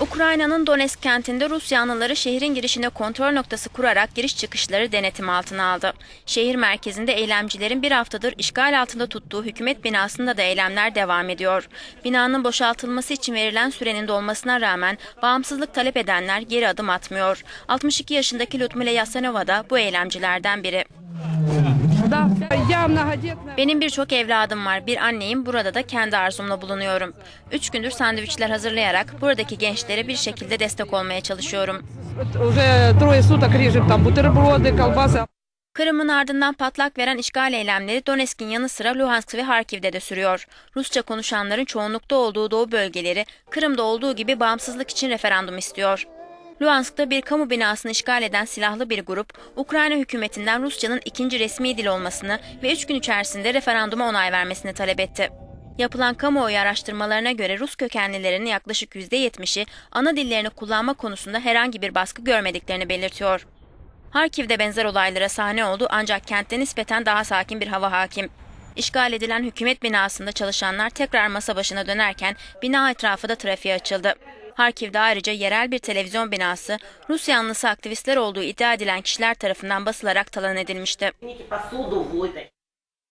Ukrayna'nın Donetsk kentinde Rus yanlıları şehrin girişinde kontrol noktası kurarak giriş çıkışları denetim altına aldı. Şehir merkezinde eylemcilerin bir haftadır işgal altında tuttuğu hükümet binasında da eylemler devam ediyor. Binanın boşaltılması için verilen sürenin dolmasına rağmen bağımsızlık talep edenler geri adım atmıyor. 62 yaşındaki Ludmila Yasanova da bu eylemcilerden biri. Benim birçok evladım var. Bir anneyim burada da kendi arzumla bulunuyorum. Üç gündür sandviçler hazırlayarak buradaki gençlere bir şekilde destek olmaya çalışıyorum. Kırım'ın ardından patlak veren işgal eylemleri Donetsk'in yanı sıra Luhansk ve Harkiv'de de sürüyor. Rusça konuşanların çoğunlukta olduğu doğu bölgeleri Kırım'da olduğu gibi bağımsızlık için referandum istiyor. Luhansk'ta bir kamu binasını işgal eden silahlı bir grup, Ukrayna hükümetinden Rusçanın ikinci resmi dil olmasını ve üç gün içerisinde referanduma onay vermesini talep etti. Yapılan kamuoyu araştırmalarına göre Rus kökenlilerin yaklaşık %70'i ana dillerini kullanma konusunda herhangi bir baskı görmediklerini belirtiyor. Harkiv'de benzer olaylara sahne oldu ancak kentte nispeten daha sakin bir hava hakim. İşgal edilen hükümet binasında çalışanlar tekrar masa başına dönerken bina etrafı da trafiğe açıldı. Harkiv'de ayrıca yerel bir televizyon binası Rus yanlısı aktivistler olduğu iddia edilen kişiler tarafından basılarak talan edilmişti.